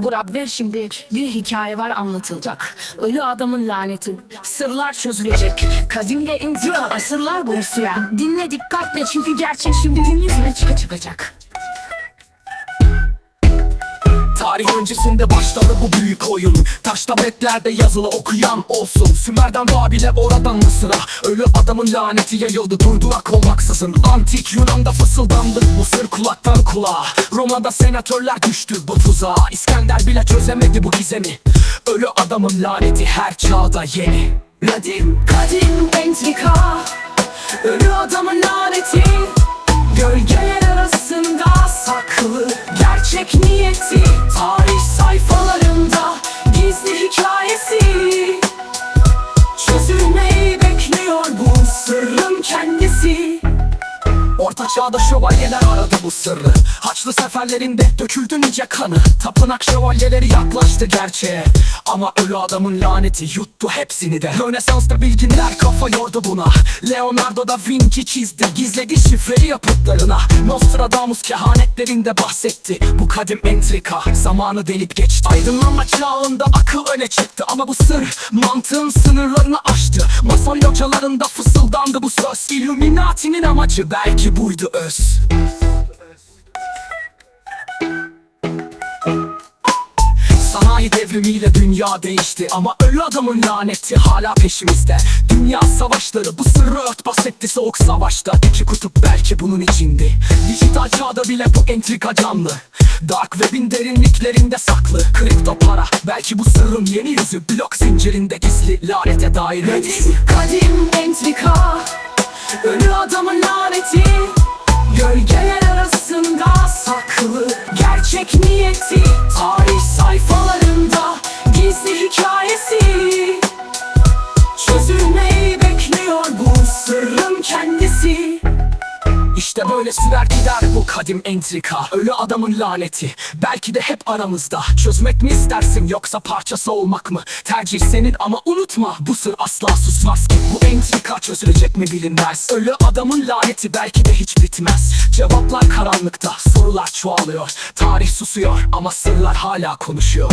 Burak ver şimdi bir hikaye var anlatılacak. Ölü adamın laneti. Sırlar çözülecek. Kadimle inzira asırlar boyu süren. Dinle dikkatle çünkü gerçek şimdi gün yüzüne çıka çıkacak. Tarih öncesinde başladı bu büyük oyun. Taşta betlerde yazılı okuyan olsun. Sümer'den Babil'e oradan Mısır'a Ölü adamın laneti yayıldı. Durdurak olmaksızın. Antik Yunan'da fısıldandı bu sır kulaktan kulağa. Roma'da senatörler düştü bu tuzağa. İskender bile çözemedi bu gizemi. Ölü adamın laneti her çağda yeni. Ladim kadim entrika. Ölü adamın laneti. Gölgeler arasında saklı Gerçek niyeti Tarih sayfalarında Gizli hikayesi Orta çağda şövalyeler aradı bu sırrı. Haçlı seferlerinde döküldü nice kanı. Tapınak şövalyeleri yaklaştı gerçeğe. Ama ölü adamın laneti yuttu hepsini de. Rönesans'ta bilginler kafa yordu buna. Leonardo da Vinci çizdi gizledi şifreli yapıtlarına. Nostradamus kehanetlerinde bahsetti. Bu kadim entrika zamanı delip geçti. Aydınlanma çağında akıl öne çıktı. Ama bu sır mantığın sınırlarını aştı. Mason localarında fısıldandı bu söz. Illuminati'nin amacı belki buydu öz. Sanayi devrimiyle dünya değişti ama ölü adamın laneti hala peşimizde. Dünya savaşları bu sırrı örtbas etti soğuk savaşta. İki kutup belki bunun içindi. Dijital çağda bile bu entrika canlı. Dark web'in derinliklerinde saklı. Kripto para belki bu sırrın yeni yüzü. Blok zincirinde gizli lanete dair kadim entrika. Ölü adamın laneti Gölgeler arasında saklı Gerçek niyeti Tarih sayfalarında Gizli hikayesi. Çözülmeyi işte böyle sürer gider bu kadim entrika. Ölü adamın laneti. Belki de hep aramızda. Çözmek mi istersin yoksa parçası olmak mı? Tercih senin ama unutma. Bu sır asla susmaz ki. Bu entrika çözülecek mi bilinmez. Ölü adamın laneti belki de hiç bitmez. Cevaplar karanlıkta. Sorular çoğalıyor. Tarih susuyor ama sırlar hala konuşuyor